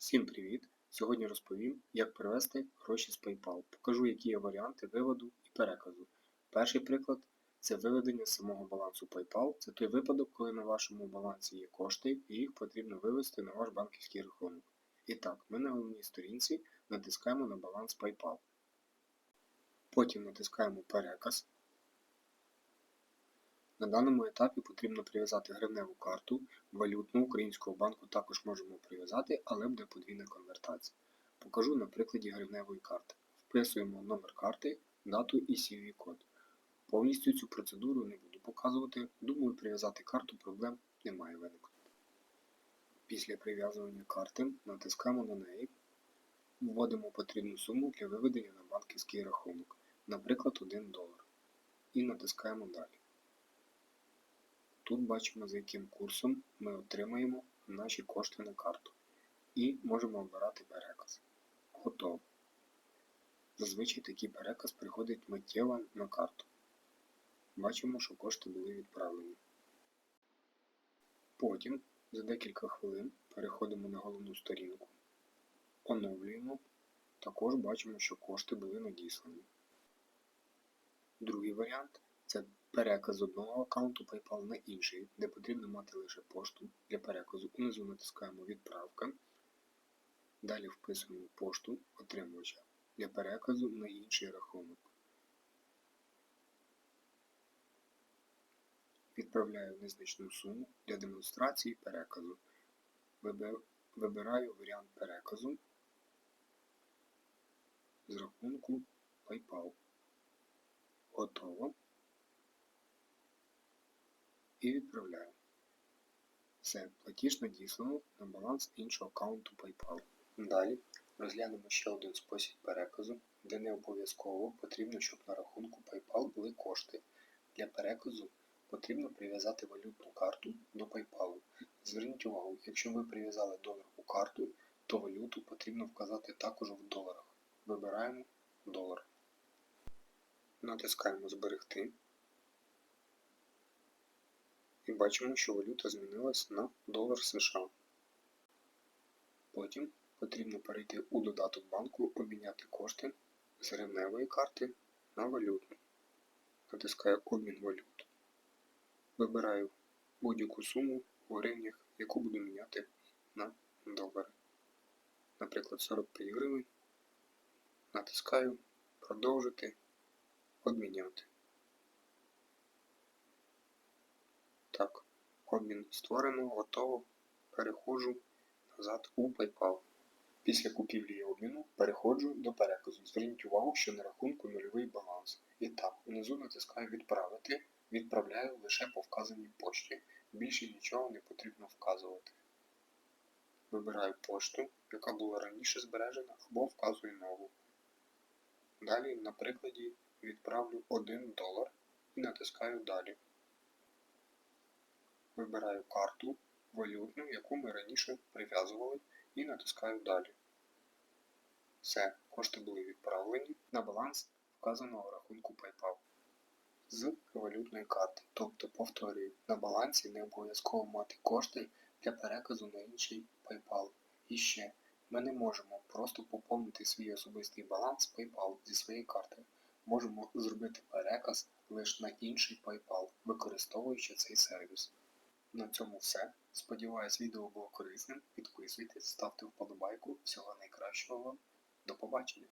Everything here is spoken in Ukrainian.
Всім привіт! Сьогодні розповім, як перевести гроші з PayPal. Покажу, які є варіанти виводу і переказу. Перший приклад це виведення самого балансу PayPal. Це той випадок, коли на вашому балансі є кошти і їх потрібно вивести на ваш банківський рахунок. І так, ми на головній сторінці натискаємо на баланс PayPal. Потім натискаємо Переказ. На даному етапі потрібно прив'язати гривневу карту, валютну українського банку також можемо прив'язати, але буде подвійна конвертація. Покажу на прикладі гривневої карти. Вписуємо номер карти, дату і CVV-код. Повністю цю процедуру не буду показувати, думаю, прив'язати карту проблем не має виникнути. Після прив'язування карти натискаємо на неї, вводимо потрібну суму для виведення на банківський рахунок, наприклад 1 долар. І натискаємо далі. Тут бачимо, за яким курсом ми отримаємо наші кошти на карту. І можемо обирати переказ. Готово. Зазвичай такий переказ приходить миттєво на карту. Бачимо, що кошти були відправлені. Потім за декілька хвилин переходимо на головну сторінку, оновлюємо. Також бачимо, що кошти були надіслані. Другий варіант це переказ з одного аккаунту PayPal на інший, де потрібно мати лише пошту для переказу. Унизу натискаємо Відправка. Далі вписуємо пошту отримувача для переказу на інший рахунок. Відправляю незначну суму для демонстрації переказу. Вибираю варіант переказу з рахунку PayPal. Готово. І відправляю. Все, платіж надіслано на баланс іншого аккаунту PayPal. Далі розглянемо ще один спосіб переказу, де не обов'язково потрібно, щоб на рахунку PayPal були кошти. Для переказу потрібно прив'язати валютну карту до PayPal. Зверніть увагу, якщо ви прив'язали долар у карту, то валюту потрібно вказати також в доларах. Вибираємо долар. Натискаємо Зберегти. І бачимо, що валюта змінилась на долар США. Потім потрібно перейти у додаток банку, обміняти кошти з гривневої карти на валютну. Натискаю Обмін валют. Вибираю будь-яку суму у гривнях, яку буду міняти на долари. Наприклад, 45 гривень. Натискаю Продовжити. Обміняти. Так, обмін створено, готово. Переходжу назад у PayPal. Після купівлі і обміну переходжу до переказу. Зверніть увагу, що на рахунку нульовий баланс. І так, внизу натискаю Відправити. Відправляю лише по вказаній пошті. Більше нічого не потрібно вказувати. Вибираю пошту, яка була раніше збережена, або вказую нову. Далі, на прикладі, відправлю 1 долар і натискаю Далі. Вибираю карту валютну, яку ми раніше прив'язували, і натискаю Далі. Все, кошти були відправлені на баланс вказаного рахунку PayPal з валютної карти. Тобто, повторюю, на балансі не обов'язково мати кошти для переказу на інший PayPal. І ще, ми не можемо просто поповнити свій особистий баланс PayPal зі своєї карти. Можемо зробити переказ лише на інший PayPal, використовуючи цей сервіс. На цьому все. Сподіваюсь, відео було корисним. Підписуйтесь, ставте вподобайку. Всього найкращого вам. До побачення!